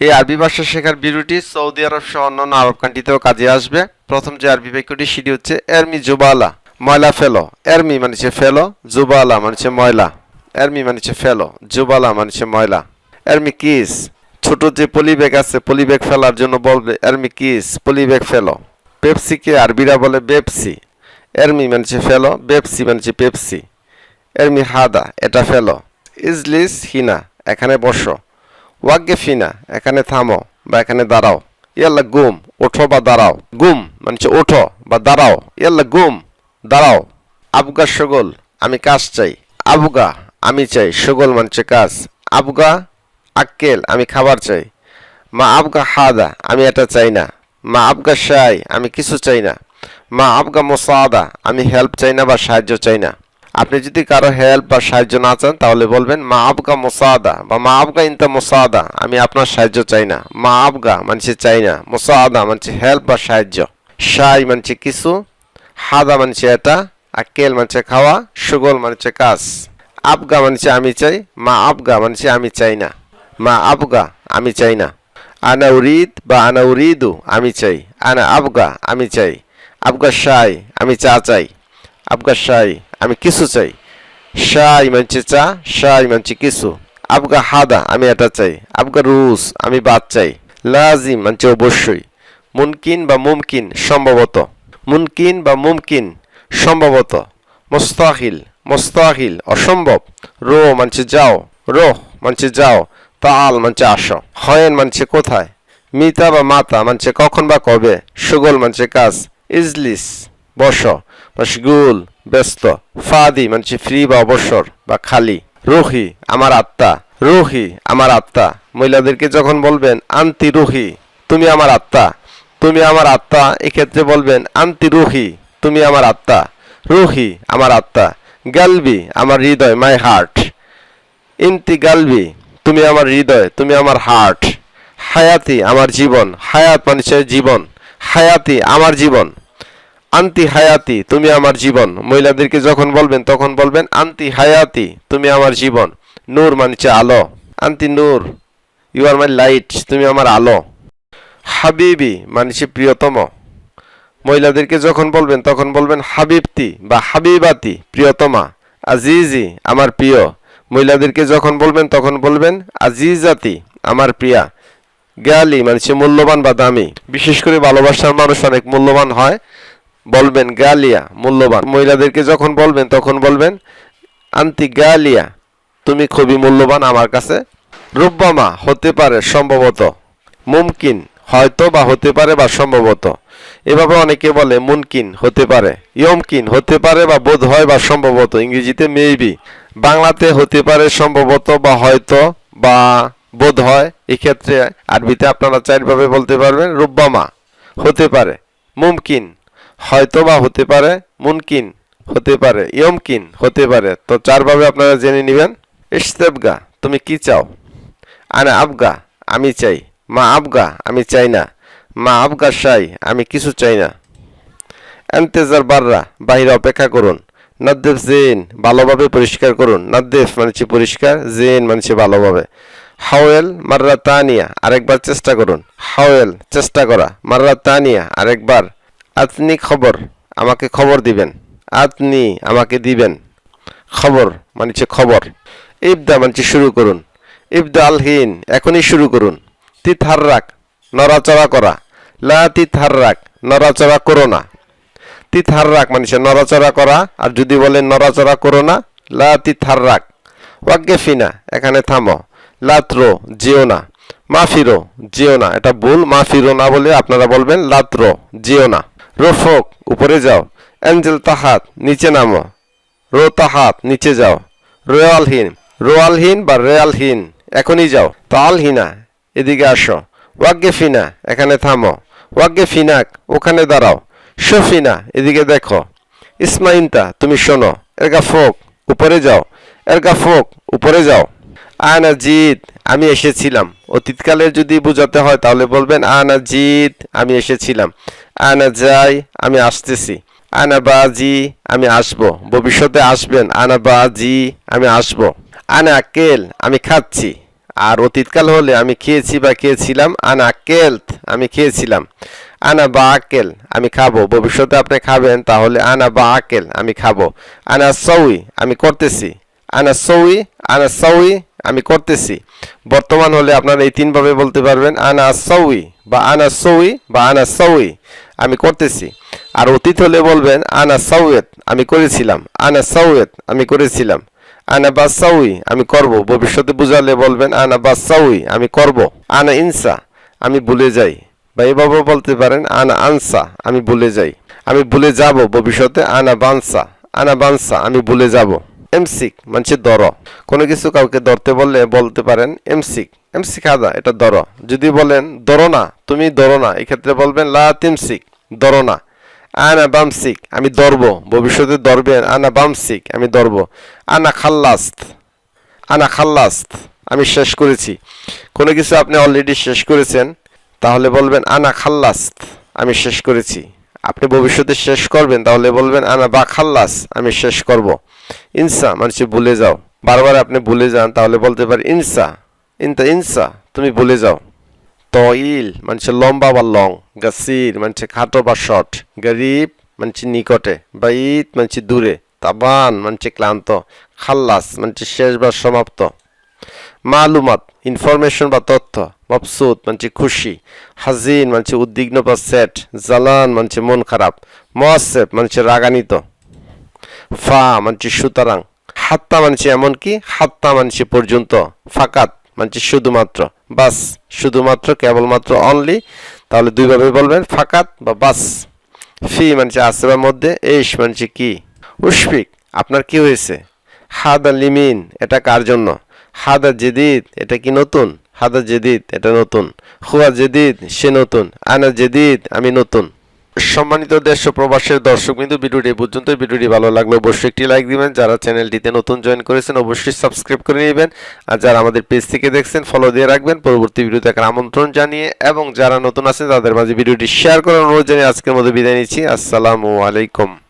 এই আরবি ভাষা শেখার বিরুটি সৌদি আরব সহ অন্যান্য আরব কান্ট্রিতেও কাজে আসবে। প্রথম যে আরবি বাক্যটি, সেটি হচ্ছে এরমি জুবালা, ময়লা ফেলো। এরমি মানে হচ্ছে ফেলো, জুবালা মানে হচ্ছে ময়লা। এরমি মানে হচ্ছে ফেলো, জুবালা মানে হচ্ছে ময়লা। এরমি কিস, ছোট যে পলি ব্যাগ আছে পলি ব্যাগ ফেলার জন্য বলবে এরমি কিস পলি ব্যাগ ফেলো পেপসিকে আরবিরা বলে বেপসি এরমি মানে ফেলো বেপসি মানে পেপসি। এরমি হাদা, এটা ফেলো। ইজলিস, হিনা, এখানে বসো। ওয়াগ্গে ফিনা, এখানে থামো বা এখানে দাঁড়াও। ইয়াল্লা গুম, ওঠো বা দাঁড়াও। গুম মানে ওঠো বা দাঁড়াও। ইয়াল্লা গুম, দাঁড়াও। আবগা সগোল, আমি কাজ চাই। আবগা, আমি চাই। সগোল মানছে কাজ। আবগা, আক্কেল, আমি খাবার চাই। মা আবগা হাদা, আমি এটা চাই না। মা আবগা শাই, আমি কিছু চাই না। মা আবগা মোসাদা, আমি হেল্প চাই না বা সাহায্য চাই না। আপনি যদি কারও হেল্প বা সাহায্য না চান, তাহলে বলবেন, মা আবগা মোসাদা বা, মা আবগা ইনতা মোসাদা আমি আপনার সাহায্য চাই না। মা আবগা মানছে চাই না। মোসাদা মানছে হেল্প বা সাহায্য। সাই মানছে কিছু। হাদা মানছে এটা। আক্কেল মানছে খাওয়া। সুগল মানছে কাজ। আবগা মানছে আমি চাই। মা আবগা মানছে আমি চাই না। মা আবগা আমি চাই না। আনা উরিদ বা আনা উরিদু আমি চাই। আনা আবগা আমি চাই। আবগা শাই আমি চা চাই। আবগা শাই আমি কিছু চাই। শাই মানছে চা শাই মানছে কিছু। আবগা হাদা, আমি এটা চাই। আবগা রুস, আমি বাদ চাই। লাজিম মানছে অবশ্যই। মুনকিন বা মুমকিন, সম্ভবত। মুনকিন বা মুমকিন, সম্ভবত। মোস্তাহিল মোস্তাহিল, অসম্ভব। রো মানছে যাও। রোহ মানছে যাও। তাল মানছে আসো। হয়েন মানছে কোথায়? মিতা বা মাতা মানছে কখন বা কবে? সুগল মানছে কাজ। ইজলিস। বস মশগুল, ব্যস্ত, ফাদি মানে ফ্রি বা অবসর বা খালি। রুহি, আমার আত্মা। রুহি, আমার আত্মা। মহিলাদেরকে যখন বলবেন, আন্তি রুহি, তুমি আমার আত্মা। তুমি আমার আত্মা? এক্ষেত্রে বলবেন, আন্তি রুহি, তুমি আমার আত্মা। রুহি, আমার আত্মা। গালবি, আমার হৃদয় মাই হার্ট ইন্তি গালবি, তুমি আমার হৃদয়, তুমি আমার হার্ট হায়াতি, আমার জীবন। হায়াত মানুষের জীবন। হায়াতি, আমার জীবন। আন্তি হায়াতি তুমি আমার জীবন। মহিলাদেরকে যখন বলবেন, তখন বলবেন আন্তি হায়াতি তুমি আমার জীবন। নূর মানছে আলো। আন্তি নূর ইউ আর মাই লাইট তুমি আমার আলো। হাবিবি মানছে প্রিয়তম। মহিলাদেরকে যখন বলবেন, তখন বলবেন, হাবিবতি বা হাবিবাতি, প্রিয়তমা। আজিজি, আমার প্রিয়। মহিলাদেরকে যখন বলবেন, তখন বলবেন, আজিজাতি, আমার প্রিয়া। গ্যালি মানে মূল্যবান বা দামি। বিশেষ করে ভালোবাসার মানুষ অনেক মূল্যবান হয়। বলবেন গালিয়া, মূল্যবান। মহিলাদেরকে যখন বলবেন, তখন বলবেন আন্তি গালিয়া, তুমি খুবই মূল্যবান আমার কাছে। রুব্বামা হতে পারে সম্ভবত মুমকিন, হয়তো বা হতে পারে বা সম্ভবত। এভাবে অনেকে বলে, মুনকিন হতে পারে। ইয়মকিন হতে পারে বা বোধ হয় বা সম্ভবত। ইংরেজিতে মেবি। বাংলাতে হতে পারে সম্ভবত বা হয়তো বা বোধ হয়। এক্ষেত্রে আরবিতে আপনারা চারভাবে বলতে পারবেন রুব্বামা হতে পারে। মুমকিন হয়তো বা হতে পারে মুনকিন হতে পারে, ইয়মকিন হতে পারে। তো চারভাবে আপনারা জেনে নেবেন। ইস্তেবগা তুমি কি চাও? আনা আবগা, আমি চাই। মা আবগা, আমি চাই না। মা আবগা সাই আমি কিছু চাই না। এন্তেজার বাররা, বাহিরে অপেক্ষা করুন। নাদ্দেফ জেন ভালোভাবে পরিষ্কার করুন। নাদ্দেফ মানছে পরিষ্কার জেন মানছে ভালোভাবে। হাওয়েল মাররা তা তানিয়া আরেকবার চেষ্টা করুন। হাওয়েল, চেষ্টা করা। মাররা তা তানিয়া আরেকবার। আপনি খবর, আমাকে খবর দিবেন। আপনি আমাকে দিবেন। খবর মানছে খবর। ইবদা মানছে শুরু করুন। ইবদা আলহীন এখনই শুরু করুন। তিথাররাক নড়াচড়া করা। লা তিথাররাক নড়াচড়া করো না। তিথাররাক মানে নড়াচড়া করা, আর যদি বলেন নড়াচড়া করো না, লা তিথাররাক ওয়াগ্গে ফিনা এখানে থামো। লাত্রো যেও না। মাফিরো যেও না। এটা ভুল মাফিরো না বলে আপনারা বলবেন লাত্রো যেও না। রোফক, উপরে যাও। অ্যাঞ্জেল তাহাত, নিচে নামো। রো তাহাত, নিচে যাও। রোয়ালহীন রোয়ালহীন বা রেয়ালহীন এখনই যাও। তালহীনা এদিকে আসো। ওয়াগ্গে ফিনা, এখানে থামো। ওয়াগ্গে ফিনাক, ওখানে দাঁড়াও। শফিনা এদিকে দেখো। ইসমাইনতা তুমি শোনো। এরগা ফোক, উপরে যাও। এরগা ফোক, উপরে যাও। আনা জিদ, আমি এসেছিলাম। অতীতকালে যদি বোঝাতে হয় তাহলে বলবেন, আনা জিদ, আমি এসেছিলাম। আনা যাই আমি আসতেছি। আনা বাজি আমি আসব। ভবিষ্যতে আসবেন। আনা বাজি আমি আসব। আনা আকেল আমি খাচ্ছি। আর অতীতকাল হলে আমি খেয়েছি বা খেয়েছিলাম। আনা কেলথ, আমি খেয়েছিলাম। আনা বা আকেল আমি খাব। ভবিষ্যতে আপনি খাবেন, তাহলে আনা বা আকেল আমি খাব। আনা সউই আমি করতেছি। আনা সৌই, আনা সউই আমি করতেছি। বর্তমান হলে আপনারা এই তিনভাবে বলতে পারবেন। আনা সউই বা আনা সৌই বা আনা সউই আমি করতেছি। আর অতীত হলে বলবেন, আনা সৌয়েত আমি করেছিলাম। আনা সৌয়েত আমি করেছিলাম। আনা বাসাউই, আমি করব। ভবিষ্যতে বুঝালে বলবেন, আনা বাসাউই, আমি করব। আনা ইনসা, আমি ভুলে যাই। বা এভাবে বলতে পারেন, আনা আনসা, আমি ভুলে যাই। আমি ভুলে যাব ভবিষ্যতে। আনা বানসা আনা বানসা, আমি ভুলে যাব। এমসিক মানে ধর কোনো কিছু কাউকে ধরতে বললে বলতে পারেন এমসিক। এমসিক আদা, এটা ধর যদি বলেন ধরো না, তুমি ধরো না, এক্ষেত্রে বলবেন লা তিমসিক ধরো না। আনা বামসিক, আমি ধরব ভবিষ্যতে ধরবেন আনা বামসিক, আমি ধরব আনা খাল্লাস্ত আনা খাল্লাস্ত, আমি শেষ করেছি। কোনো কিছু আপনি অলরেডি শেষ করেছেন, তাহলে বলবেন আনা খাল্লাস্ত, আমি শেষ করেছি। আপনি ভবিষ্যতে শেষ করবেন, তাহলে বলবেন আনা বা খাল্লাস আমি শেষ করব। ইনসা মানুষ ভুলে যাও বারবার আপনি ভুলে যান তাহলে বলতে পারেন ইনসা ইনতা ইনসা তুমি ভুলে যাও তইল মানে লম্বা বা লং গাসির মানে খাটো বা শর্ট গরিব মানে নিকটে বাইত মানে দূরে তাবান মানে ক্লান্ত খাল্লাস মানে শেষ বা সমাপ্ত মালুমাত ইনফরমেশন বা তথ্য মবসুদ মানে খুশি হাজিন মানে উদ্বিগ্ন বা সেট জালান মানে মন খারাপ মহাসেব মানে রাগানিত ফা মানে সুতরাং, হাত্তা মানছে এমনকি হাত্তা মানছে পর্যন্ত, ফাকাত মানছে শুধুমাত্র, বাস, শুধুমাত্র, কেবলমাত্র অনলি তাহলে দুইভাবে বলবেন, ফাকাত বা বাস। ফি মানছে আসবার মধ্যে এস মানছে কি? উশফিক, আপনার কি হয়েছে? হাদা লিমিন, এটা কার জন্য? হাদা জেদিদ, এটা কি নতুন? হাদা জেদিদ, এটা নতুন। হুয়া জেদিদ, সে নতুন। আনা জেদিদ, আমি নতুন। সম্মানিত দেশ ও প্রবাসের দর্শক বিন্দু ভিডিওটি পর্যন্ত ভিডিওটি ভালো লাগলে অবশ্যই একটি লাইক দিবেন। যারা চ্যানেলটিতে নতুন জয়েন করেছেন, অবশ্যই সাবস্ক্রাইব করে নেবেন। আর যারা আমাদের পেজ থেকে দেখছেন ফলো দিয়ে রাখবেন। পরবর্তী ভিডিও দেখার আমন্ত্রণ জানিয়ে এবং যারা নতুন আছেন, তাদের মাঝে ভিডিওটি শেয়ার করার অনুরোধ জানিয়ে আজকের মতো বিদায় নিচ্ছি। আসসালামু আলাইকুম।